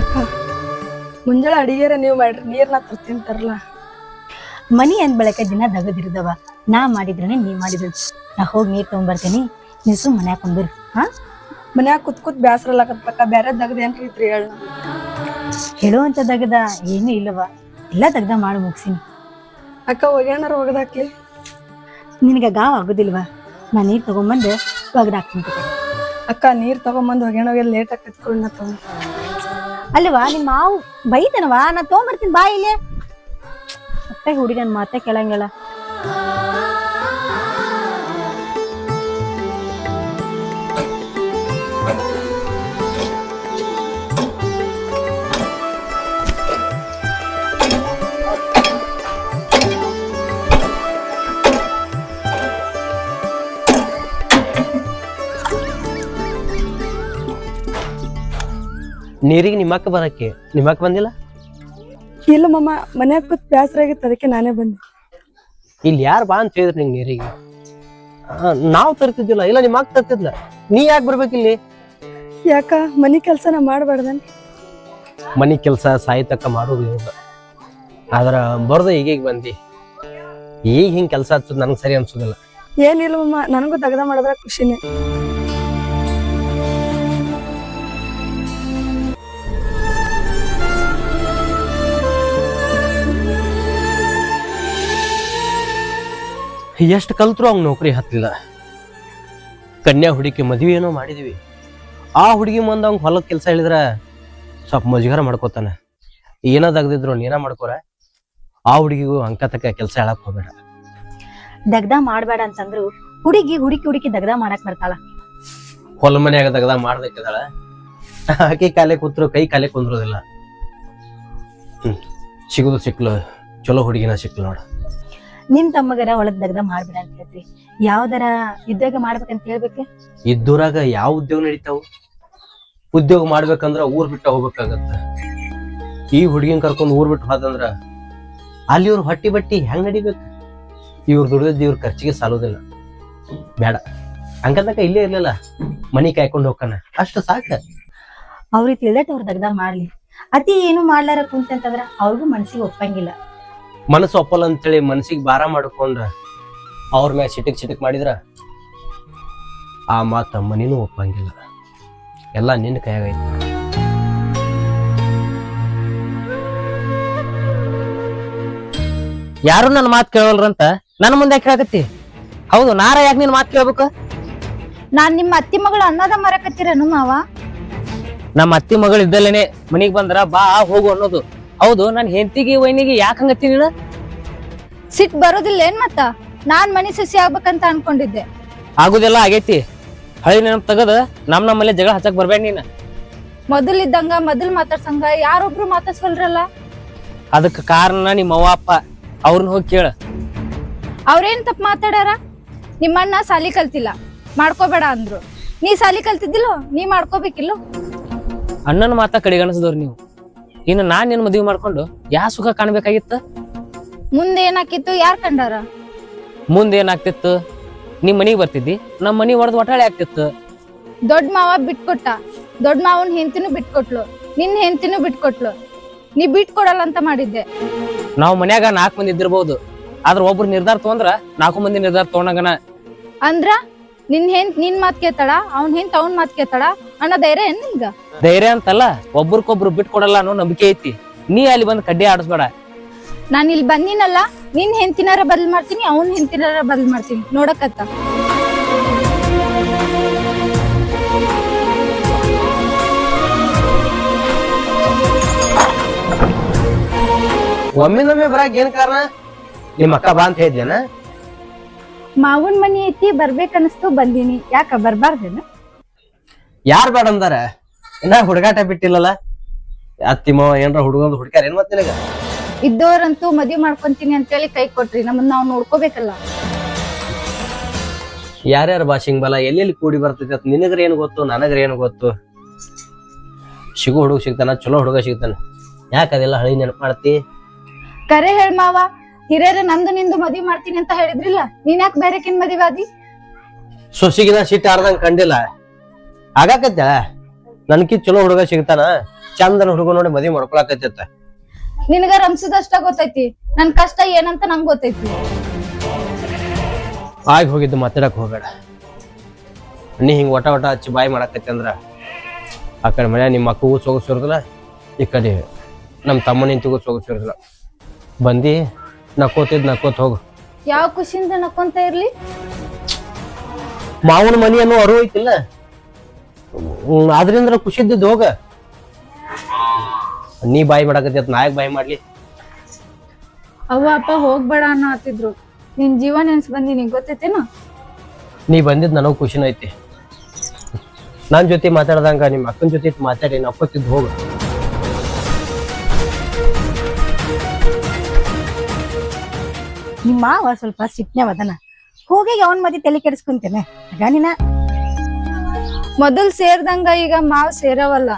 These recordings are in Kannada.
ಅಕ್ಕ ಮುಂಜಾನೆ ಅಡಿಗೆರ ನೀವು ಮಾಡ್ರಿ ನೀರ್ನ ತರ್ತೀನಿ ತರಲ್ಲ ಮನಿ ಅಂದ ಬಳಕ ದಿನ ದಗದಿರ್ದವ. ನಾ ಮಾಡಿದ್ರೆ ನೀ ಮಾಡಿದ್ರು ನಾ ಹೋಗಿ ನೀರ್ ತಗೊಂಬರ್ತೀನಿ ನೀವು ಸುಮ್ ಮನ್ಯಾಗ ಕುಂದ್ರು ಹಾ? ಮನ್ಯಾಗ ಕುತ್ ಕುತ್ ಬ್ಯಾಸ್ರಲ್ಲಾಕತ್ತಕ್ಕ ಬೇರೆ ದಗದ ಏನ್ರಿ ರೀತ್ರಿ ಹೇಳ. ಹೇಳುವಂತ ದಗದ ಏನು ಇಲ್ಲವ. ಎಲ್ಲ ದಗದ ಮಾಡಿ ಮುಗಿಸಿನಿ. ಅಕ್ಕ ಒಗ್ಯಾಣರ ಒಗದಾಕ್ಲಿ ನಿನಗೆ ಗಾವ್ ಆಗೋದಿಲ್ವಾ? ನಾ ನೀರ್ ತಗೊಂಬಂದು ಒಗದಾಕ್ತೀನಿ. ಅಕ್ಕ ನೀರ್ ತಗೊಂಬಂದು ಒಗ್ಯಾಣ ಹೋಗಿ ಲೇಟ್ ಆಕತ್ಕೊಂಡು ತಗೊಂಡ್. ಅಲ್ವಾ ನಿಮ್ಮ ಮಾವು ಬೈತನವಾ? ನಾ ತಗೊಂಬರ್ತೀನಿ ಬಾ ಇಲ್ಲೇ. ಮತ್ತೆ ಹುಡುಗನ್ ಮಾತೆ ಕೇಳಂಗಿಲ್ಲ. ನೀರಿಗೆ ನಿಮ್ಮಕ್ಕ ಬರಕ್ಕೆ? ನಿಮ್ಮಕ್ಕ ಬಂದಿಲ್ಲ? ಇಲ್ಲ ಮಮ್ಮ ಮನ್ಯಾಗ ಕೂತ್ ಬ್ಯಾಸರ ಆಗಿತ್ತು ಅದಕ್ಕೆ ನಾನೇ ಬಂದೆ. ಇಲ್ಲಿ ಯಾರು ಬಾ ಅಂತ ಹೇಳಿದ್ರು ನಿಂಗೆ ನೀರಿಗೆ? ನಾವು ತರ್ತಿದ್ದಿಲ್ಲ ಇಲ್ಲ ನಿಮ್ಮ ಅಕ್ಕ ತರ್ತಿದ್ಲ? ನೀ ಯಾಕೆ ಬರ್ಬೇಕಿಲ್ಲಿ ಯಾಕ ಮನಿ ನಾ ಮಾಡಬಾರ್ದನ್? ಮನೆ ಕೆಲಸ ಸಾಹಿತ್ಯಕ್ಕ ಮಾಡೋದು ಇವಾಗ ಆದ್ರ ಬರ್ದು ಈಗೀಗ ಬಂದಿ. ಈಗ ಹಿಂಗೆ ಕೆಲಸ ಹಚ್ಚೋದು ನನಗೆ ಸರಿ ಅನ್ಸೋದಿಲ್ಲ. ಏನಿಲ್ಲ ಮಮ್ಮ ನನಗೂ ತಗದ ಮಾಡಿದ್ರೆ ಖುಷಿನೇ. ಎಷ್ಟು ಕಲ್ತ್ರು ಅವ್ನ ನೌಕರಿ ಹತ್ತಿಲ್ಲ ಕನ್ಯಾ ಹುಡುಗಿ ಮದುವೆ ಏನೋ ಮಾಡಿದ್ವಿ. ಆ ಹುಡುಗಿ ಮುಂದೆ ಅವ್ನು ಹೊಲದ ಕೆಲಸ ಹೇಳಿದ್ರೆ ಸ್ವಲ್ಪ ಮುಜುಗಾರ ಮಾಡ್ಕೋತಾನೆ. ಏನದಾಗದಿದ್ರು ನೀನ ಮಾಡ್ಕೋರ. ಆ ಹುಡುಗಿಗೂ ಅಂಕ ತಕ್ಕ ಕೆಲಸ ಹೇಳಕ್ ಹೋಗ್ಬೇಡ. ದಗ್ದ ಮಾಡಬೇಡ ಅಂತಂದ್ರು ಹುಡುಗಿ ಹುಡುಕಿ ಹುಡುಕಿ ದಗ್ದ ಮಾಡಕ್ ಬರ್ತಾಳ. ಹೊಲ ಮನೆಯಾಗ ದಗ್ದ ಮಾಡ್ದಕ್ಕಿದಾಳ ಆಕೆ ಕಾಲೇ ಕೂತ್ರು ಕೈ ಕಾಲೇ ಕುಂದ್ರೋದಿಲ್ಲ. ಹ್ಮ್ ಸಿಗುದು ಸಿಕ್ಲು ಚಲೋ ಹುಡುಗಿನ ಸಿಕ್ಲು ನೋಡ. ನಿಮ್ ತಮ್ಮಗರ ಒಳಗ್ ದಗ್ದ ಮಾಡ್ಬೇಡ ಅಂತ ಹೇಳ್ತಿ. ಯಾವ್ದಾರ ಉದ್ಯೋಗ ಮಾಡ್ಬೇಕಂತ ಹೇಳ್ಬೇಕು? ಇದ್ದೂರಾಗ ಯಾವ ಉದ್ಯೋಗ ನಡೀತಾವು? ಉದ್ಯೋಗ ಮಾಡ್ಬೇಕಂದ್ರ ಊರ್ ಬಿಟ್ಟ ಹೋಗ್ಬೇಕಾಗತ್ತ. ಈ ಹುಡುಗಿನ ಕರ್ಕೊಂಡ್ ಊರ್ ಬಿಟ್ಟು ಹೋದಂದ್ರ ಅಲ್ಲಿ ಇವ್ರ ಹೊಟ್ಟಿ ಬಟ್ಟಿ ಹೆಂಗ್ ನಡಿಬೇಕು? ಇವ್ರ ದುಡ್ದದ್ದು ಇವ್ರ ಖರ್ಚಿಗೆ ಸಾಲೋದಿಲ್ಲ. ಬೇಡ ಹಂಗಂದಾಗ ಇಲ್ಲೇ ಇರ್ಲಿಲ್ಲ. ಮನಿ ಕಾಯ್ಕೊಂಡು ಹೋಗ್ಕನ ಅಷ್ಟು ಸಾಕ. ಅವ್ರಿಗೆ ತಿಳಿದಟ್ ಅವ್ರ ದಗ್ದಾಗ ಮಾಡ್ಲಿ. ಅತಿ ಏನು ಮಾಡ್ಲಾರ ಕುಂತಂತಂದ್ರ ಅವ್ರಿಗೂ ಮನಸ್ಸಿಗೆ ಒಪ್ಪಂಗಿಲ್ಲ. ಮನಸ್ಸು ಒಪ್ಪಲ್ಲ ಅಂತೇಳಿ ಮನಸ್ಸಿಗೆ ಭಾರ ಮಾಡ್ಕೊಂಡ್ರ ಅವ್ರ ಮ್ಯಾಗ ಚಿಟಕ್ ಚಿಟಕ್ ಮಾಡಿದ್ರ ಆ ಮಾತು ಮನಿನೂ ಒಪ್ಪಂಗಿಲ್ಲ. ಎಲ್ಲ ನಿನ್ನ ಕೈಯಾಗೈತಿ ಯಾರು ನನ್ನ ಮಾತು ಕೇಳಲ್ರಂತ ನನ್ನ ಮುಂದೆ ಕೇಳಕತ್ತಿ ಹೌದು ನಾರ ಯಾಕೆ ನಿನ್ನ ಮಾತು ಕೇಳ್ಬೇಕು? ನಾನ್ ನಿಮ್ಮ ಅತ್ತಿ ಮಗಳು ಅನ್ನದ ಮರಕತ್ತೀರೇನು ಮಾವ? ನಮ್ಮ ಅತ್ತಿ ಮಗಳು ಇದ್ದಲ್ಲೇನೆ ಮನಿಗ್ ಬಂದ್ರ ಬಾ ಹೋಗು ಅನ್ನೋದು. ಹೌದು ನನ್ನ ಹೆಂತಿಗೆ ವೈನಿಗೆ ಯಾಕೆ ಹಂಗತ್ತೀನಿ ನೀನು ಸಿಟ್ ಬರೋದಿಲ್ಲ ಏನ್ ಮತ್ತ? ನಾನ್ ಮನಿ ಸಸಿ ಆಗ್ಬೇಕಂತ ಅನ್ಕೊಂಡಿದ್ದೆ. ಆಗುದೆಲ್ಲ ಆಗೈತಿ. ಹಳಿ ನೆನಪು ತಗದ ನಮ್ ನಮ್ಮಲ್ಲಿ ಜಗಳ ಹಚ್ಚಕ್ ಬರ್ಬೇಡ ನೀನು. ಮೊದಲಿದ್ದಂಗ ಮೊದಲ್ ಮಾತಾಡ್ಸಂಗ ಯಾರೊಬ್ರು ಮಾತಾಡ್ಸಲ್ರಲ್ಲ? ಅದಕ್ಕೆ ಕಾರಣ ನಿಮ್ಮ ಅವ್ವ ಅಪ್ಪ ಅವ್ರನ್ನ ಹೋಗಿ ಕೇಳ. ಅವ್ರೇನ್ ತಪ್ಪ ಮಾತಾಡ್ಯಾರ? ನಿಮ್ಮಣ್ಣ ಸಾಲಿ ಕಲ್ತಿಲ್ಲ. ಮಾಡ್ಕೋಬೇಡ ಅಂದ್ರು. ನೀ ಸಾಲಿ ಕಲ್ತಿದ್ದಿಲ್ಲೋ? ನೀ ಮಾಡ್ಕೋಬೇಕಿಲ್ಲೋ? ಅಣ್ಣನ ಮಾತಾ ಕಡೆಗಣಿಸಿದವ್ರು ನೀವು. ಇನ್ನು ನಾನ್ ನಿನ್ ಮದುವೆ ಮಾಡ್ಕೊಂಡು ಯಾ ಸುಖ ಕಾಣ್ಬೇಕಾಗಿತ್ತ? ಮುಂದೆ ಏನಾಕಿತ್ತು? ಯಾರ್ ಕಂಡಾರ? ಮುಂದೆ ಏನಾಗ್ತಿತ್ತು? ನಿಮ್ ಮನಿಗ್ ಬರ್ತಿದ್ದಿ? ನಮ್ ಮನಿ ಹೊಡೆದ್ ಒಟಾಳೆ ಆಗ್ತಿತ್ತು. ದೊಡ್ಡ ಮಾವ ಬಿಟ್ಕೊಟ್ಟ. ದೊಡ್ಡ ಮಾವನ್ ಹೆಂಡತಿನೂ ಬಿಟ್ಕೊಟ್ಲು. ನಿನ್ ಹೆಂಡತಿನೂ ಬಿಟ್ಕೊಟ್ಲು. ನೀ ಬಿಟ್ಕೊಡಲ್ಲ ಅಂತ ಮಾಡಿದ್ದೆ. ನಾವ್ ಮನ್ಯಾಗ ನಾಲ್ಕು ಮಂದಿ ಇದ್ದಿರ್ಬೋದು. ಆದ್ರ ಒಬ್ರು ನಿರ್ಧಾರ ತಗೊಂಡ್ರ ನಾಲ್ಕು ಮಂದಿ ನಿರ್ಧಾರ ತಗೊಂಡಂಗನ. ಅಂದ್ರ ನಿನ್ ಹೆಂತ್ ನಿನ್ ಮಾತ್ ಕೇಳ್ತಾಳ ಅವ್ನ್ ಹೆಂತ್ ಅವ್ನ್ ಮಾತ್ ಕೇಳ್ತಾಳ ಅನ್ನೋ ಧೈರ್ಯ ಏನ್ ನಿಮ್ಗ? ಧೈರ್ಯ ಅಂತಲ್ಲ ಒಬ್ರಿಗೊಬ್ರು ಬಿಟ್ಕೊಡಲ್ಲ ಅನ್ನೋ ನಂಬಿಕೆ ಐತಿ. ನೀ ಅಲ್ಲಿ ಬಂದ್ ಕಡ್ಡಿ ಆಡಿಸ್ಬೇಡ. ನಾನ್ ಇಲ್ಲಿ ಬಂದಿನಲ್ಲ ನಿನ್ ಹೆಂತಿನಾರ ಬದಲ್ ಮಾಡ್ತೀನಿ ಅವ್ನ್ ಹೆಂತಿನಾರ ಬದಲ್ ಮಾಡ್ತೀನಿ. ನೋಡಕತ್ತ. ಒಮ್ಮಿಂದೊಮ್ಮೆ ಬರಾಕ್ ಏನ್ ಕಾರಣ? ನಿಮ್ಮ ಅಕ್ಕ ಬಾ ಅಂತ ಹೇಳ್ದೇನ ಮಾವನ್ ಮನಿ ಐತಿ ಬರ್ಬೇಕನ್ನಿಸ್ತು ಬಂದೀನಿ. ಯಾಕ ಬರ್ಬಾರ್ದೇನ? ಯಾರ್ ಬೇಡ ಅಂದಾರ? ಇನ್ನ ಹುಡುಗಾಟ ಬಿಟ್ಟಿಲ್ಲಲ್ಲ? ಅತ್ತಿ ಮಾವ ಏನ್ರ ಹುಡುಗಂದು ಹುಡುಕ್ಯಾರ ಏನ್ ಮತ್ತೆ ನಿನಗ? ಇದ್ದೋರಂತೂ ಮದ್ವಿ ಮಾಡ್ಕೊಂತೀನಿ ಅಂತೇಳಿ ಕೈ ಕೊಟ್ರಿ ನಮ್ಮನ್ನ ನಾವು ನೋಡ್ಕೋಬೇಕಲ್ಲ. ಯಾರ್ಯಾರ ಭಾಷಿಂಗ್ ಬಲ? ಎಲ್ಲೆಲ್ಲಿ ಕೂಡಿ ಬರ್ತೈತಿ ಅಂತ ನಿನಗ್ರ ಏನು ಗೊತ್ತು ನನಗ್ರ ಏನು ಗೊತ್ತು? ಸಿಗು ಹುಡುಗ ಸಿಗ್ತಾನ ಚಲೋ ಹುಡುಗ ಸಿಗ್ತಾನ. ಯಾಕ ಅದೆಲ್ಲ ಹಳಿ ನೆನಪು ಮಾಡ್ತಿ? ಕರೆ ಹೇಳ ಮಾವ ಹಿರಿಯರ ನಂದು ನಿಂದು ಮದ್ವಿ ಮಾಡ್ತೀನಿ ಅಂತ ಹೇಳಿದ್ರಿಲ್ಲ ನೀನ್ ಯಾಕೆ ಬೇರೆಕಿನ್ ಮದ್ವಿ ಆದಿ? ಸೊಸಿಗಿನ ಸಿಟ್ಟು ಆರ್ದಂಗ್ ಕಂಡಿಲ್ಲ. ಆಗಾಕತ್ತ ನನ್ಕಿ ಚಲೋ ಹುಡುಗ ಸಿಗ್ತಾನ ಚಂದನ ಹುಡುಗ ನೋಡಿ ಮದ್ವಿ ಮಾಡ್ಕೊಳಕತ್ತ ನಿನಗ ರಂಸದಷ್ಟ ಗೊತ್ತೈತಿ ನನ್ ಕಷ್ಟ ಏನಂತ ನಂಗ್ ಗೊತ್ತೈತಿ. ಆಗಿ ಹೋಗಿದ್ದು ಮಾತಾಡಕ್ ಹೋಗ್ಬೇಡ. ನೀ ಹಿಂಗ್ ಒಟ ಒಟ ಹಚ್ಚಿ ಬಾಯಿ ಮಾಡಕತ್ತಿ ಅಂದ್ರ ಆ ಕಡೆ ಮನೆ ನಿಮ್ಮ ಅಕ್ಕಗೂ ಸೊಗಸಿರೋದಿಲ್ಲ ಈ ಕಡೆ ನಮ್ಮ ತಮ್ಮನ ಸೊಗಸಿರೋದಿಲ್ಲ ಬಂದಿ ನಕ್ಕೋತಿದ್ ನಕ್ಕೋತ್ ಹೋಗು. ಯಾವ ಖುಷಿಯಿಂದ ನಕ್ಕೊಂತ ಇರ್ಲಿ? ಮಾವನ ಮನಿ ಅನ್ನೋ ಅರು ಐತಿಲ್ಲ? ಹ್ಮ್, ಅದ್ರಿಂದ ಖುಷಿ ಇದ್ದಿದ್ದು ಹೋಗ. ನೀ ಬಾಯಿ ಮಾಡಕತ್ತಿ ನಾ ನಾಯಕ್ ಬಾಯಿ ಮಾಡ್ಲಿ. ಅವ್ವ ಅಪ್ಪ ಹೋಗ್ಬೇಡ ಅನ್ನೋ ಹತ್ತಿದ್ರು. ನಿನ್ ಜೀವ ನೆನ್ಸ್ ಬಂದಿನಿ ಗೊತ್ತೈತೇನ? ನೀ ಬಂದಿದ್ ನನಗ್ ಖುಷಿನ ಐತಿ. ನನ್ ಜೊತೆ ಮಾತಾಡ್ದಂಗ ನಿಮ್ಮ ಅಕ್ಕನ ಜೊತೆ ಮಾತಾಡಿ ನಕ್ಕೋತಿದ್ ಹೋಗು. ನಿಮ್ಮ ಮಾವ ಸ್ವಲ್ಪ ವದನ ಹೋಗಿ ಅವನ್ ಮದಿ ತಲೆ ಕೆಡಿಸ್ಕೊಂತೇನೆ. ಗಣಿನ ಮೊದಲ್ ಸೇರ್ದಂಗ ಈಗ ಮಾವ್ ಸೇರವಲ್ಲ.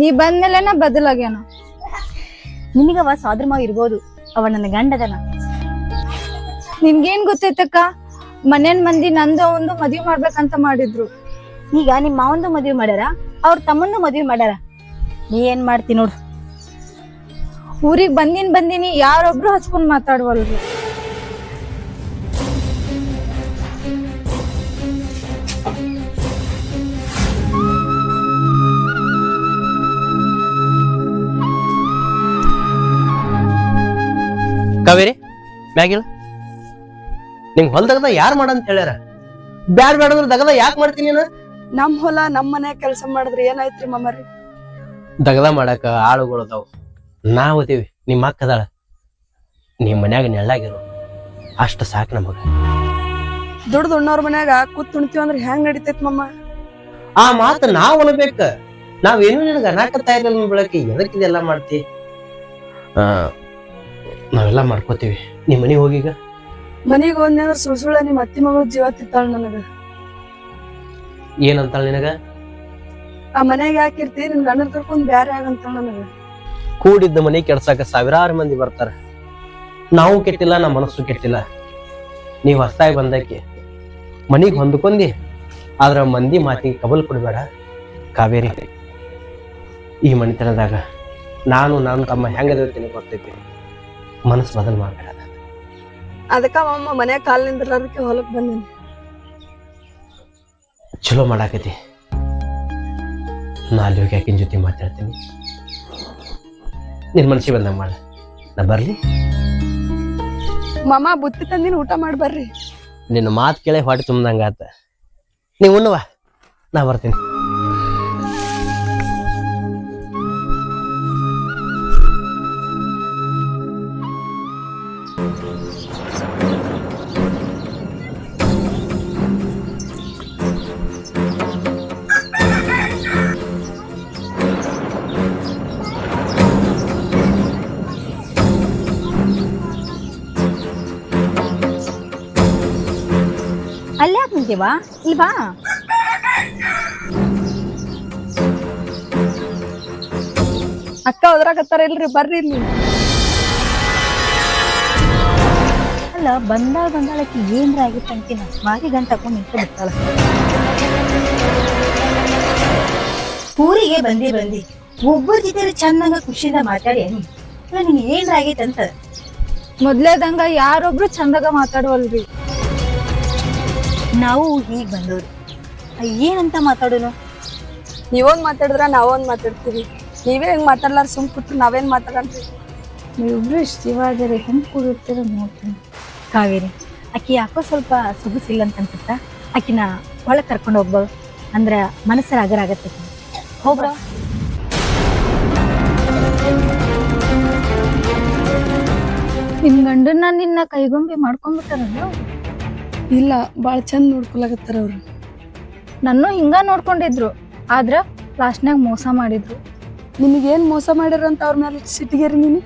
ನೀ ಬಂದ್ಮೇಲೆನ ಬದಲಾಗ್ಯಾನ? ನಿನಗವ ಸಾದ್ರ ಮಾವ ಇರ್ಬೋದು. ಅವ ನನ್ನ ಗಂಡದನ. ನಿನ್ಗೇನ್ ಗೊತ್ತೈತಕ್ಕ? ಮನೇನ್ ಮಂದಿ ನಂದು ಒಂದು ಮದ್ವೆ ಮಾಡ್ಬೇಕಂತ ಮಾಡಿದ್ರು. ಈಗ ನಿಮ್ಮ ಮಾವಂದು ಮದ್ವಿ ಮಾಡ್ಯಾರ ಅವ್ರ ತಮ್ಮಂದು ಮದ್ವಿ ಮಾಡ್ಯಾರ. ನೀ ಏನ್ ಮಾಡ್ತಿ ನೋಡು. ಊರಿಗೆ ಬಂದಿನ್ ಬಂದಿನಿ ಯಾರೊಬ್ರು ಹಚ್ಕೊಂಡ್ ಮಾತಾಡ್ವಲ್ರು. ಕಾವೇರಿ? ಮ್ಯಾಗಿಲ್ಲ. ನಿಂಗ್ ಹೊಲ್ದಗದ ಯಾರು ಮಾಡಂತ ಹೇಳ್ಯಾರ? ಬ್ಯಾಡ್ ಬ್ಯಾಡ ಅಂದ್ರೆ ದಗದ ಯಾಕೆ ಮಾಡ್ತೀನಿ ನೀನು? ನಮ್ ಹೊಲ ನಮ್ ಮನೆ ಕೆಲಸ ಮಾಡಿದ್ರೆ ಏನಾಯ್ತ್ರಿ ಮಮ್ಮರಿ ದಗದ ಮಾಡಾಕ ಆಳುಗಳು ಅದಾವ. ನಾವು ಅದೀವಿ ನಿಮ್ಮ ಅಕ್ಕದಾಳ ನಿಮ್ ಮನ್ಯಾಗ ನೆಳ್ಳಾಗಿರು. ಅಷ್ಟ ಸಾಕ್ ನಮಗ. ದುಡ್ದು ಉಣ್ಣೋರ್ ಮನ್ಯಾಗ ಕೂತ್ ಉಣ್ತೀವಿ ಅಂದ್ರೆ ಹೆಂಗ್ ನಡಿತೈತ್ ಮಮ್ಮ ಆ ಮಾತು ನಾವ್ ಅನ್ಬೇಕ ನಾವೇನು ನಿನಗ ಅನಾಕತ್ತಾ ಇರಲ್ಲ ಬೆಳಕಿ? ಎದಕ್ಕಿದೆಲ್ಲ ಮಾಡ್ತಿ? ಆ ನಾವೆಲ್ಲ ಮಾಡ್ಕೋತೀವಿ. ನಿಮ್ಮ ಮನೆಗೆ ಹೋಗೀಗ ಮನೆಗೆ ಹೋದ್ನಂದ್ರ ಅಂದ್ರ ಸುಳ್ ಸುಳ್ಳ ನಿಮ್ಮ ಅತ್ತಿ ಮಗಳು ಜೀವ ತಿತ್ತಾಳ ನನಗ. ಏನಂತಾಳ ನಿನಗ? ಆ ಮನೆಗೆ ಯಾಕಿರ್ತಿ? ನಿನ್ ಗಂಡನ ಕರ್ಕೊಂಡ್ ಬ್ಯಾರೆ ಆಗಂತಾಳ ನನಗ. ಕೂಡಿದ್ದ ಮನೆ ಕೆಡ್ಸಾಕ ಸಾವಿರಾರು ಮಂದಿ ಬರ್ತಾರ. ನಾವು ಕೆಟ್ಟಿಲ್ಲ ನಮ್ಮ ಮನಸ್ಸು ಕೆಟ್ಟಿಲ್ಲ. ನೀವು ಹೊಸ್ತಾಗಿ ಬಂದಕ್ಕೆ ಮನೆಗೆ ಹೊಂದ್ಕೊಂಡಿ. ಆದ್ರೆ ಮಂದಿ ಮಾತಿಗೆ ಕಬಲ್ ಕೊಡ್ಬೇಡ. ಕಾವೇರಿ ಈ ಮನೆತನದಾಗ ನಾನು ನನ್ನ ತಮ್ಮ ಹೆಂಗದಿರ್ತೀನಿ ಗೊತ್ತೈತಿ? ಮನಸ್ಸು ಬದಲು ಮಾಡಬೇಡ. ಅದಕ್ಕ ಅಮ್ಮ ಮನ್ಯಾಗ ಕಾಲ್ ನಿಂದ್ರಲಾರ್ದಕ್ಕೆ ಹೊಲಕ್ಕೆ ಬಂದಿನಿ. ಚಲೋ ಮಾಡಾಕತಿ ನಾ ಅಲ್ಲಿ ಹೋಗಿ ಆಕಿನ ಜೊತೆ ಮಾತಾಡ್ತೀನಿ. ನಿನ್ನ ಮನಸ್ಸಿಗೆ ಬಂದಂಗೆ ಮಾಡ. ನಾ ಬರಲಿ. ಮಾಮ ಬುತ್ತಿ ತಂದಿನ ಊಟ ಮಾಡಿ ಬರ್ರಿ. ನಿನ್ನ ಮಾತು ಕೇಳಿ ಹೊಟ್ಟೆ ತುಂಬ್ದಂಗ ಆತ. ನೀವು ಉಣ್ಣುವ. ನಾ ಬರ್ತೀನಿ. ಅಲ್ಲೇ ಇಲ್ವಾ ಅಕ್ಕ ಹೋದ್ರಾಗತ್ತಾರ ಇಲ್ರಿ, ಬರ್ರಿ ಇಲ್ಲಿ. ಅಲ್ಲ ಬಂದ ಬಂದಾಳಕ್ಕೆ ಏನ್ರ ಆಗಿತ್ತು ಅಂತೀನಿ ಮಾರಿ ಗಂಟ ನಿಂತು ಬಿಡ್ತಾಳ ಊರಿಗೆ ಬಂದಿ ಬಂದಿ, ಒಬ್ಬರ ಜೊತೆ ಚಂದಂಗ ಖುಷಿಯಿಂದ ಮಾತಾಡಿ ನಿನ್ ಏನ್ರ ಆಗೈತೆ ಅಂತ ಮೊದ್ಲೇದಂಗ ಯಾರೊಬ್ರು ಚಂದಾಗ ಮಾತಾಡ್ವಲ್ರಿ. ನಾವು ಹೀಗ್ ಬಂದವ್ರು. ಏನಂತ ಮಾತಾಡೋನು? ನೀವೊಂದ್ ಮಾತಾಡಿದ್ರ ನಾವೊಂದು ಮಾತಾಡ್ತೀವಿ. ನೀವೇ ಹೆಂಗ್ ಮಾತಾಡ್ಲಾರ ಸುಮ್ ಕೂತ್ರು ನಾವೇನ್ ಮಾತಾಡಂತೀವಿ ನೀವಿಬ್ರು ಇಷ್ಟ ಜೀವ ಅದೇರಿ ಹೆಂಗ್ ಕೂಡಿರ್ತೀರ ನೋಡ್ತೀನಿ. ಕಾವೇರಿ ಆಕಿ ಯಾಕೋ ಸ್ವಲ್ಪ ಸೊಗಸಿಲ್ಲ ಅಂತ ಅನ್ಸುತ್ತ? ಆಕಿನ ಒಳಗೆ ಕರ್ಕೊಂಡು ಹೋಗ್ಬೋದು ಅಂದ್ರ ಮನಸ್ಸರ ಅಗರ ಆಗತ್ತೆ ಹೋಗ್ರ ನಿಮ್ಮ ಗಂಡನ್ನ ನಿನ್ನ ಕೈಗೊಂಬೆ ಮಾಡ್ಕೊಂಡ್ಬಿಟ್ಟಾರಲ್ಲ ಇಲ್ಲ ಭಾಳ ಚಂದ ನೋಡ್ಕೊಳಕತ್ತಾರ ಅವ್ರು. ನನ್ನೂ ಹಿಂಗ ನೋಡ್ಕೊಂಡಿದ್ರು ಆದ್ರ ಲಾಸ್ಟ್ನಾಗ ಮೋಸ ಮಾಡಿದ್ರು. ನಿನಗೇನ್ ಮೋಸ ಮಾಡ್ಯಾರಂತ ಅವ್ರ ಮೇಲೆ ಸಿಟ್ಟಿಗೇರಿ ನೀನು?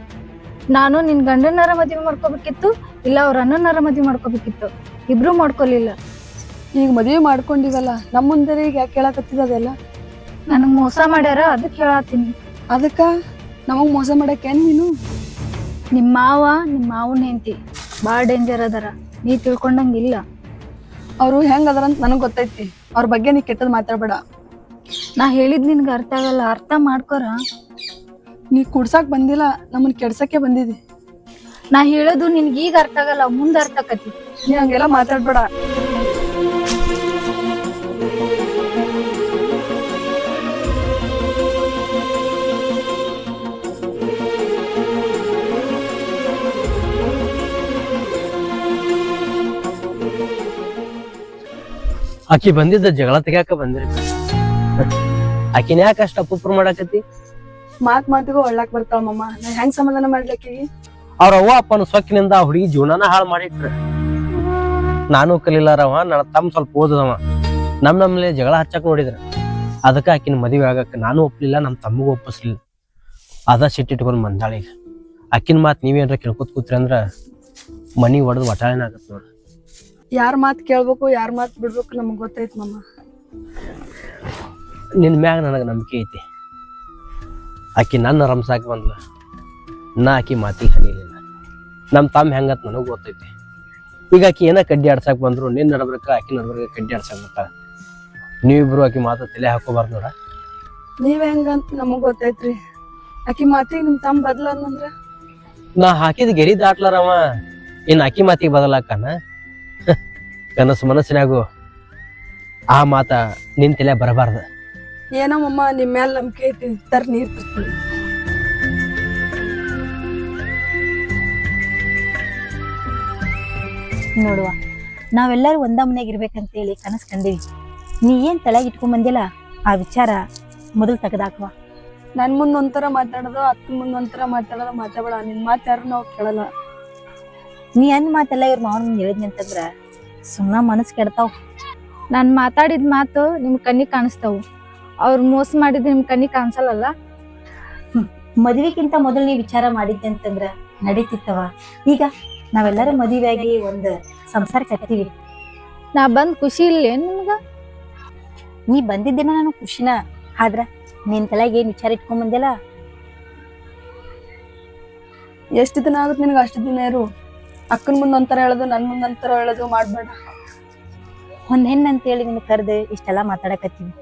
ನಾನು ನಿನ್ ಗಂಡನರ ಮದ್ವೆ ಮಾಡ್ಕೋಬೇಕಿತ್ತು ಇಲ್ಲ ಅವ್ರ ಅಣ್ಣನಾರ ಮದ್ವೆ ಮಾಡ್ಕೋಬೇಕಿತ್ತು. ಇಬ್ರು ಮಾಡ್ಕೊಲಿಲ್ಲ. ಈಗ ಮದ್ವೆ ಮಾಡ್ಕೊಂಡಿವಲ್ಲ ನಮ್ಮ ಮುಂದೆ ಈಗ ಯಾಕೆ ಕೇಳಕತ್ತಿದ ಅದೆಲ್ಲ? ನನಗೆ ಮೋಸ ಮಾಡ್ಯಾರ ಅದಕ್ಕೆ ಹೇಳತ್ತೀನಿ ಅದಕ್ಕ? ನಮಗ್ ಮೋಸ ಮಾಡಕ್ಕೇನ್ ನೀನು? ನಿಮ್ಮ ಮಾವ ನಿಮ್ಮ ಮಾವನ ಹೆಂಡತಿ ಭಾಳ ಡೇಂಜರ್ ಅದಾರ. ನೀ ತಿಳ್ಕೊಂಡಂಗಿಲ್ಲ ಅವ್ರು ಹೆಂಗ್ ಅದಾರಂತ ನನಗ್ ಗೊತ್ತೈತಿ. ಅವ್ರ ಬಗ್ಗೆ ನೀ ಕೆಟ್ಟದ್ ಮಾತಾಡ್ಬೇಡ. ನಾ ಹೇಳಿದ್ ನಿನ್ಗೆ ಅರ್ಥ ಆಗಲ್ಲ ಅರ್ಥ ಮಾಡ್ಕೊರ. ನೀ ಕುಡ್ಸಾಕ್ ಬಂದಿಲ್ಲ ನಮ್ಮನ್ ಕೆಡ್ಸಕ್ಕೆ ಬಂದಿದಿ. ನಾ ಹೇಳೋದು ನಿನ್ಗೆ ಈಗ ಅರ್ಥ ಆಗಲ್ಲ ಮುಂದ ಅರ್ಥ ಆಕತಿ ನೀ ಹಂಗೆಲ್ಲ ಮಾತಾಡ್ಬೇಡ. ಆಕಿ ಬಂದಿದ್ದ ಜಗಳ ತೆಗ್ಯಾಕ ಬಂದಿರಿ. ಆಕಿನ ಯಾಕ ಅಷ್ಟ ಅಪ್ಪುಪ್ರ ಮಾಡಾಕತಿ ಮಾತ್ ಮಾತಿಗೂ ಒಳ್ಳಾಕ್ ಬರ್ತಾಳ ಮಮ್ಮ ನಾ ಹೆಂಗ್ ಸಮಾಧಾನ ಮಾಡ್ಲಕ್ಕಿ ಅವ್ರ ಅವ್ವ ಅಪ್ಪನ ಸೊಕ್ಕಿನಿಂದ ಆ ಹುಡುಗಿ ಜೀವನಾನ ಹಾಳು ಮಾಡಿಟ್ರ. ನಾನು ಕಲಿಲಾರವ ನನ್ನ ತಮ್ಮ ಸ್ವಲ್ಪ ಓದದವ. ನಮ್ ನಮ್ಲೆ ಜಗಳ ಹಚ್ಚಕ್ ನೋಡಿದ್ರ. ಅದಕ್ಕ ಆಕಿನ ಮದುವೆ ಆಗಕ್ಕ ನಾನು ಒಪ್ಲಿಲ್ಲ ನಮ್ಮ ತಮ್ಮಗೂ ಒಪ್ಪಿಸ್ಲಿಲ್ಲ. ಅದ ಸಿಟ್ಟಿಟ್ಕೊಂಡು ಬಂದಾಳ ಈಗ. ಆಕಿನ ಮಾತ್ ನೀವೇನ್ರ ಕೇಳ್ಕೊತ ಕೂತ್ರಿ ಅಂದ್ರ ಮನಿ ಒಡೆದು ವಟಾಳಿನ ಆಗತ್ತೆ ನೋಡ್ರಿ ಯಾರ್ ಮಾತ್ ಕೇಳ್ಬೇಕು ಯಾರ ಮಾತ್ ಬಿಡ್ಬೇಕು ನಮ್ಗೆ ಗೊತ್ತೈತೆ ಮಮ್ಮ ನಿನ್ನ ಮ್ಯಾಗ ನನಗೆ ನಂಬಿಕೆ ಐತಿ. ಆಕಿ ನನ್ನ ರಂಸಾಕ್ ಬಂದ್ಲ. ನಾ ಆಕಿ ಮಾತಿಗೆ ಕಲಿಯಲಿಲ್ಲ ನಮ್ಮ ತಮ್ಮ ಹೆಂಗತ್ ನನಗೆ ಗೊತ್ತೈತಿ. ಈಗ ಆಕಿ ಏನ ಕಡ್ಡಿ ಆಡ್ಸಕ್ ಬಂದ್ರು ನಿನ್ನ ನಡ್ಬೇಕ ಆಕಿ ನಡ್ಬೇಕ ಕಡ್ಡಿ ಆಡ್ಸಕ್ ಬರ್ತಾಳ ನೀವಿಬ್ರು ಆಕಿ ಮಾತು ತಲೆ ಹಾಕೋಬಾರ್ದು ನೋಡ. ನೀವ್ ಹೆಂಗಂತ ನಮಗ್ ಗೊತ್ತೈತ್ರಿ. ಆಕಿ ಮಾತಿಗೆ ನಿಮ್ ತಮ್ಮ ಬದಲ ನಾ ಹಾಕಿದ ಗೆರಿ ದಾಟ್ಲಾರವ. ಇನ್ ಆಕಿ ಮಾತಿಗೆ ಬದಲಾಕನ? ಕನಸು ಮನಸ್ಸಿನಾಗು ಆ ಮಾತ ನಿಂತಿಲ್ಲ ಬರಬಾರ್ದು. ಬರಬಾರ್ದ ಏನೋ ಮಮ್ಮ ನಿಮ್ ಮೇಲೆ ನಂಬಿಕೆ ಐತಿ ತರ್ ನೀರ್ ತರ್ತೀನಿ. ನೋಡುವ ನಾವೆಲ್ಲರೂ ಒಂದ ಮನೆಯಾಗ ಇರ್ಬೇಕಂತೇಳಿ ಕನಸು ಕಂದೀವಿ ನೀ ಏನ್ ತಲೆಗೆ ಇಟ್ಕೊಂಡ್ ಬಂದಿಲ್ಲ? ಆ ವಿಚಾರ ಮೊದಲು ತೆಗೆದಾಕುವ. ನನ್ ಮುಂದೆ ಒಂಥರ ಮಾತಾಡೋದು ಅಕ್ಕ ಮುಂದೆ ಒಂಥರ ಮಾತಾಡೋದು ಮಾತಾಡಬೇಡ ನಿನ್ ಮಾತು ಯಾರು ನಾವು ಕೇಳಲ್ಲ. ನೀ ಅಂದ್ ಮಾತೆಲ್ಲ ಇವ್ರ ಮಾವನ ಮುಂದೆ ಹೇಳಿದ್ನಿ ಅಂತಂದ್ರ ಸುಮ್ಮನೆ ಮನಸ್ಸು ಕೆಡ್ತಾವ್. ನಾನು ಮಾತಾಡಿದ ಮಾತು ನಿಮ್ಮ ಕಣ್ಣಿಗೆ ಕಾಣಿಸ್ತಾವು. ಅವ್ರು ಮೋಸ ಮಾಡಿದ್ ನಿಮ್ಮ ಕಣ್ಣಿಗೆ ಕಾಣಿಸಲ್ಲ ಮದ್ವಿಗಿಂತ ಮೊದಲು ನೀವು ವಿಚಾರ ಮಾಡಿದ್ದೆ ಅಂತಂದ್ರ ನಡೀತಿತ್ತವ. ಈಗ ನಾವೆಲ್ಲರ ಮದುವೆಯಾಗಿ ಒಂದು ಸಂಸಾರ ಕಟ್ತೀವಿ. ನಾ ಬಂದ್ ಖುಷಿ ಇಲ್ಲ ನಿಮ್ಗ? ನೀ ಬಂದಿದ್ದೇನ ನಾನು ಖುಷಿನ ಆದ್ರ ನಿನ್ ತಲೆಗೆ ಏನ್ ವಿಚಾರ ಇಟ್ಕೊಂಡ್ ಬಂದಿಲ್ಲ ಎಷ್ಟು ದಿನ ಆಗುತ್ತೆ ನಿನಗೆ ಅಷ್ಟು ದಿನ ಇರು? ಅಕ್ಕನ ಮುಂದ್ ಒಂಥರ ಹೇಳೋದು ನನ್ನ ಮುಂದ್ ಒಂಥರ ಹೇಳೋದು ಮಾಡಬೇಡ. ಒಂದ್ ಹೆಣ್ಣು ಅಂತೇಳಿ ನಿನ್ ಕರೆದು ಇಷ್ಟೆಲ್ಲಾ ಮಾತಾಡಕತ್ತೀನಿ.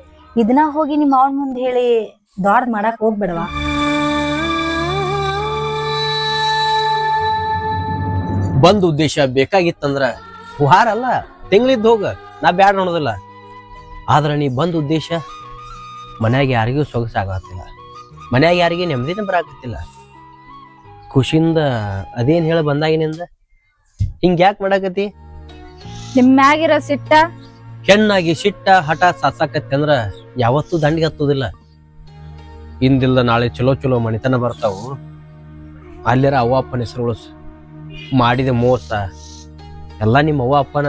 ಇದನ್ನ ಹೋಗಿ ನಿಮ್ಮ ಅವನ ಮುಂದೆ ಹೇಳಿ ದಾಡ್ ಮಾಡಕ್ ಹೋಗ್ಬೇಡವಾ? ಬಂದ್ ಉದ್ದೇಶ ಬೇಕಾಗಿತ್ತಂದ್ರ ಹುಹಾರ ಅಲ್ಲ ತಿಂಗಳಿದ್ದು ಹೋಗ ನಾ ಬ್ಯಾಡ ನೋಡೋದಿಲ್ಲ. ಆದ್ರೆ ನೀ ಬಂದ ಉದ್ದೇಶ ಮನ್ಯಾಗ ಯಾರಿಗೂ ಸೊಗಸಾಗತ್ತಿಲ್ಲ. ಮನ್ಯಾಗ ಯಾರಿಗೆ ನೆಮ್ಮದಿನ ಬರಾಕತ್ತಿಲ್ಲ. ಖುಷಿಯಿಂದ ಅದೇನ್ ಹೇಳ ಬಂದಾಗಿನಿಂದ ಹಿಂಗ್ ಯಾಕೆ ಮಾಡಾಕತಿ ನಿಮ್ ಮ್ಯಾಗಿರೋ ಸಿಟ್ಟ? ಹೆಣ್ಣಾಗಿ ಸಿಟ್ಟ ಹಠ ಸಾಸಾಕತಿ ಅಂದ್ರ ಯಾವತ್ತೂ ದಂಡಿಗೆ ಹತ್ತೋದಿಲ್ಲ. ಹಿಂದಿಲ್ಲ ನಾಳೆ ಚಲೋ ಚಲೋ ಮಣಿತನ ಬರ್ತಾವು. ಅಲ್ಲಿರ ಅವ್ವ ಅಪ್ಪನ ಹೆಸರು ಉಳಿಸ್ ಮಾಡಿದ ಮೋಸ. ಎಲ್ಲ ನಿಮ್ಮ ಅವ್ವ ಅಪ್ಪನ.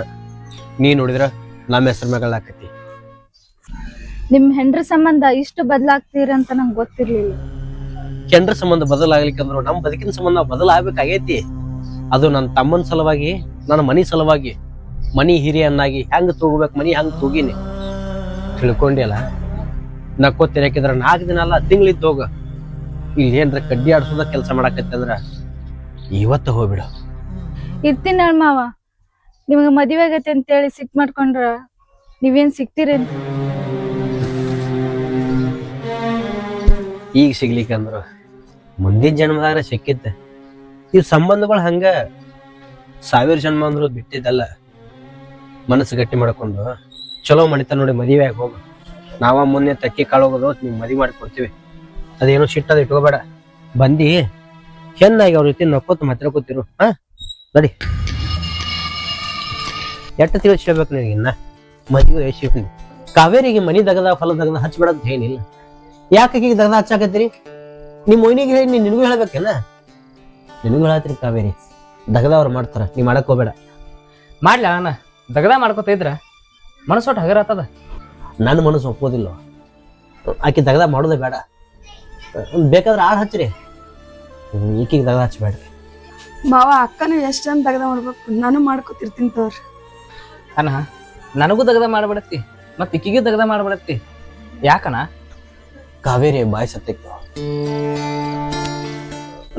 ನೀ ನೋಡಿದ್ರ ನಮ್ಮ ಹೆಸರು ಮಗಳಾಕತಿ ನಿಮ್ ಹೆಂಡ್ರ ಸಂಬಂಧ ಇಷ್ಟು ಬದ್ಲಾಗ್ತೀರಂತ ನಂಗೆ ಗೊತ್ತಿರ್ಲಿಲ್ಲ. ಹೆಂಡ್ರ ಸಂಬಂಧ ಬದಲಾಗ್ಲಿಕ್ಕೆ ಅಂದ್ರೆ ನಮ್ಮ ಬದುಕಿನ ಸಂಬಂಧ ಬದಲಾಗಬೇಕಾಗೈತಿ. ಅದು ನನ್ನ ತಮ್ಮನ ಸಲುವಾಗಿ ನನ್ನ ಮನಿ ಸಲುವಾಗಿ ಮನಿ ಹಿರಿಯನ್ನಾಗಿ ಹೆಂಗ್ ತೂಗಬೇಕು ಮನಿ ಹೆಂಗ್ ತೂಗಿನಿ. ತಿಳ್ಕೊಂಡಿಲ್ಲ ನಕ್ಕೋ ತೆರಕಿದ್ರ ನಾಲ್ಕು ದಿನ ಅಲ್ಲ ತಿಂಗಳಿದ್ದು ಹೋಗ. ಇಲ್ಲಿ ಏನ್ರ ಕಡ್ಡಿ ಆಡ್ಸೋದ ಕೆಲಸ ಮಾಡಾಕತ್ತೆ ಅಂದ್ರ ಇವತ್ತು ಹೋಗ್ಬಿಡು. ಇರ್ತೀನಿ ಹೇಳ್ ಮಾವ. ನಿಮ್ಗೆ ಮದುವೆ ಆಗತ್ತೆ ಅಂತೇಳಿ ಸಿಕ್ ಮಾಡ್ಕೊಂಡ್ರ ನೀವೇನ್ ಸಿಗ್ತೀರೇನ್ ಈಗ ಸಿಗ್ಲಿಕ್ಕಂದ್ರ ಮುಂದಿನ ಜನ್ಮದಾಗ ಸಿಕ್ಕಿತ್ತ. ಇವ್ ಸಂಬಂಧಗಳು ಹಂಗ ಸಾವಿರ ಜನ್ಮ ಅಂದ್ರು ಬಿಟ್ಟಿದ್ದಲ್ಲ. ಮನಸ್ಸು ಗಟ್ಟಿ ಮಾಡ್ಕೊಂಡು, ಚಲೋ ಮಣಿತ ನೋಡಿ ಮದುವೆ ಆಗಿ ಹೋಗು. ನಾವ ಮೊನ್ನೆ ತಕ್ಕಿ ಕಾಳು ಹೋಗೋದು ನಿಮ್ ಮದುವೆ ಮಾಡಿ ಕೊಡ್ತೀವಿ. ಅದೇನೋ ಸಿಟ್ಟದ ಇಟ್ಕೋಬೇಡ. ಬಂದಿ ಚೆನ್ನಾಗಿ ಅವ್ರ ರೀತಿ ನಕ್ಕೋತ ಕೂತಿರು. ಹಾ ನಡಿ. ಎಟ್ಟ ತಿಳಿಸ್ಬೇಕು ಇನ್ನ? ಮದುವೆ ಶಿಫ್ಟ್ ಕಾವೇರಿಗೆ ಮನಿ ದಗದ, ಫಲ ದಗದ ಹಚ್ಬೇಡ ಏನಿಲ್ಲ. ಯಾಕೆ ದಗದ ಹಚ್ಚಾಕತ್ತೀರಿ? ನಿಮ್ಮ ಮೊಯ್ನಿಗೆ ಹೇಳಿ ನೀನ್ ನಿನಗೂ ಹೇಳ್ಬೇಕೇನ? ನಿನಗೂ ಹೇಳತ್ರಿ ಕಾವೇರಿ? ದಗದ ಅವ್ರು ಮಾಡ್ತಾರ ನೀ ಮಾಡಕ್ ಹೋಗ್ಬೇಡ. ಮಾಡ್ಲ ಅಣ್ಣ ದಗದ ಮಾಡ್ಕೋತ ಇದ್ರ? ಮನಸ್ಸೊಟ್ಟು ಹಗರ ಆತದ? ನನ್ನ ಮನಸ್ಸು ಒಪ್ಪೋದಿಲ್ಲ ಆಕೆ ದಗದ ಮಾಡೋದೇ ಬೇಡ. ಬೇಕಾದ್ರೆ ಆಳ್ ಹಚ್ಚ್ರಿ ಈಕಿಗೆ ದಗದ ಹಚ್ಬೇಡ ಮಾವ ಅಕ್ಕನು ಎಷ್ಟ್ ಚಂದ ದಗದ ಮಾಡ್ಬೇಕು? ನಾನು ಮಾಡ್ಕೊತಿರ್ತೀನಿ ತೋರ್ ಅಣ್ಣ ನನಗೂ ದಗದ ಮಾಡ್ಬಿಡತ್ತಿ ಮತ್ತೆ ಇಕ್ಕಿಗೂ ದಗದ ಮಾಡ್ಬಿಡತ್ತಿ. ಯಾಕಣ್ಣ? ಕಾವೇರಿ ಬಾಯಿ ಸತ್ತಿತ್ತು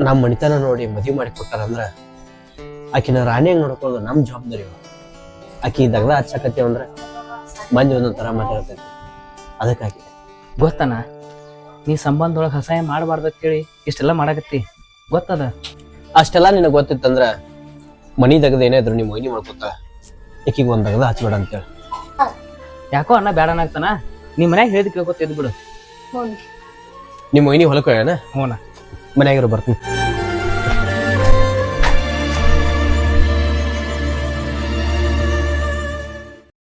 ನಮ್ಮ ಮಣಿತನ ನೋಡಿ ಮದುವೆ ಮಾಡಿ ಕೊಟ್ಟಾರಂದ್ರ ಆಕಿನ ರಾಣಿಯಾಗ ನೋಡ್ಕೊಳ್ಳೋದು ನಮ್ಮ ಜವಾಬ್ದಾರಿ ಆಕಿ ದಗದ ಹಚ್ಚಕತ್ತೀವಿ ಅಂದ್ರೆ ಮಂದಿ ಒಂದೊಂದು ತರ ಮಾತಾಡ್ತೈತಿ. ಅದಕ್ಕಾಗಿ. ಗೊತ್ತನ? ನೀ ಸಂಬಂಧದೊಳಗೆ ಹಸಾಯ ಮಾಡಬಾರ್ದು ಅಂತೇಳಿ ಇಷ್ಟೆಲ್ಲ ಮಾಡಾಕತ್ತಿ. ಗೊತ್ತದ? ಅಷ್ಟೆಲ್ಲ ನಿನಗೆ ಗೊತ್ತಿತ್ತಂದ್ರೆ ಮನಿ ತೆಗೆದು ಏನೇ ಇದ್ರು ನೀವು ಮೈನಿ ಮಾಡ್ಕೊತ ಈಕಿಗೆ ಒಂದು ತೆಗೆದ ಹಚ್ಬೇಡ ಅಂತೇಳಿ. ಯಾಕೋ ಅಣ್ಣ ಬೇಡ ಅನ್ನಾಗ್ತಾನ ನಿಮ್ಮ ಮನ್ಯಾಗ ಹೇಳಿದ್ ಕೇಳ್ಕೊತ ಇದ್ಬಿಡು ಹ್ಞೂ ನಿಮ್ಮ ಮೈನಿ ಹೊಲಕ್ಕೆ ಹೋಗ್ಯಾನ? ಹ್ಞೂನ ಮನ್ಯಾಗಿರೋ ಬರ್ತೀನಿ.